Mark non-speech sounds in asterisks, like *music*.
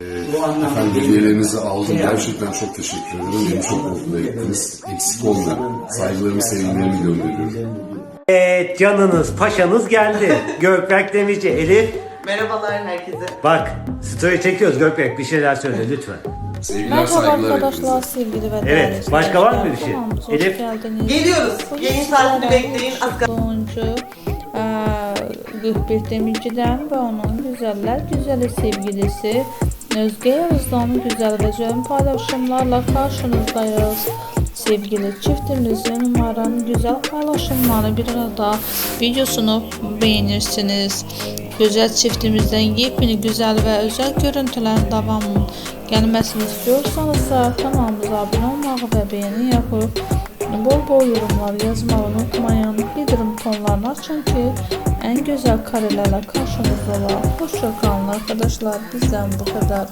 Efendim hediyelerinizi aldım. Gerçekten çok teşekkür ederim. Beni çok mutlu ettiniz. Eksik olmayın. Saygılarımı, sevgilerimi gönderiyorum. Evet canınız paşanız geldi. *laughs* Gökberk Demirci Elif. Merhabalar herkese. Bak story çekiyoruz Gökberk bir şeyler söyle lütfen. Sevgiler, Merhaba saygılar arkadaşlar hepinize. sevgili ve Evet, değerli başka var mı bir şey? Kanalımıza hoş Elif? geldiniz. Geliyoruz. Bugün Yayın saatini bekleyin. Az eee, Gökbek Demirci'den ve onun güzeller güzeli sevgilisi Özge Yavuz'dan güzel ve güzel paylaşımlarla karşınızdayız. Sevgili çiftimizin umarım güzel paylaşımları bir arada videosunu beğenirsiniz. Güzel çiftimizden yepyeni güzel ve özel görüntülerin devamının gelmesini istiyorsanız kanalımıza abone olmayı ve beğeni yapıp bol bol yorumlar yazmayı unutmayın. Bildirim tonlarını açın ki en güzel karelerle karşınızda olalım. Hoşçakalın arkadaşlar. Bizden bu kadar.